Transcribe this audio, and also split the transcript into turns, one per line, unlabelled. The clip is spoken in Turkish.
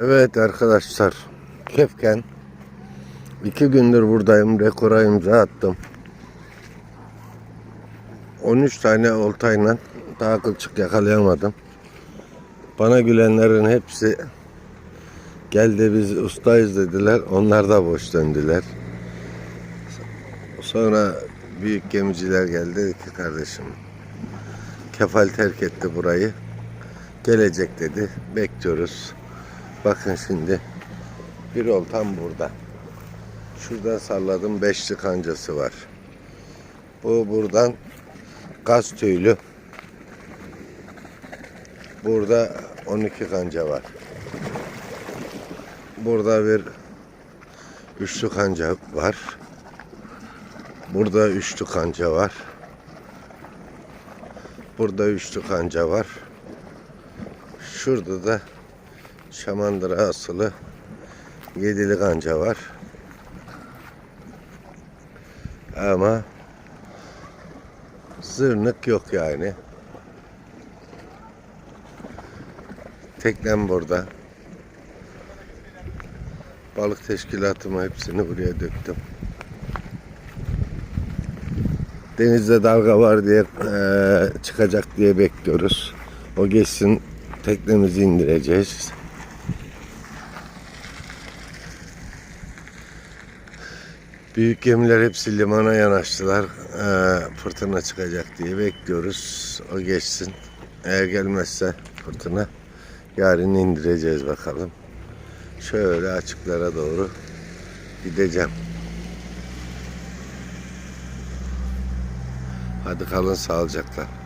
Evet arkadaşlar. Kefken. iki gündür buradayım. Rekora imza attım. 13 tane oltayla daha kılçık yakalayamadım. Bana gülenlerin hepsi geldi biz ustayız dediler. Onlar da boş döndüler. Sonra büyük gemiciler geldi dedi ki kardeşim kefal terk etti burayı. Gelecek dedi. Bekliyoruz. Bakın şimdi bir oltam burada. Şuradan salladım beşli kancası var. Bu buradan gaz tüylü. Burada 12 kanca var. Burada bir üçlü kanca var. Burada üçlü kanca var. Burada üçlü kanca var. Şurada da şamandıra asılı yedili kanca var. Ama zırnık yok yani. Teknem burada. Balık teşkilatımı hepsini buraya döktüm. Denizde dalga var diye eee, çıkacak diye bekliyoruz. O geçsin teknemizi indireceğiz. Büyük gemiler hepsi limana yanaştılar. Eee, fırtına çıkacak diye bekliyoruz. O geçsin. Eğer gelmezse fırtına yarın indireceğiz bakalım. Şöyle açıklara doğru gideceğim. Hadi kalın sağlıcakla.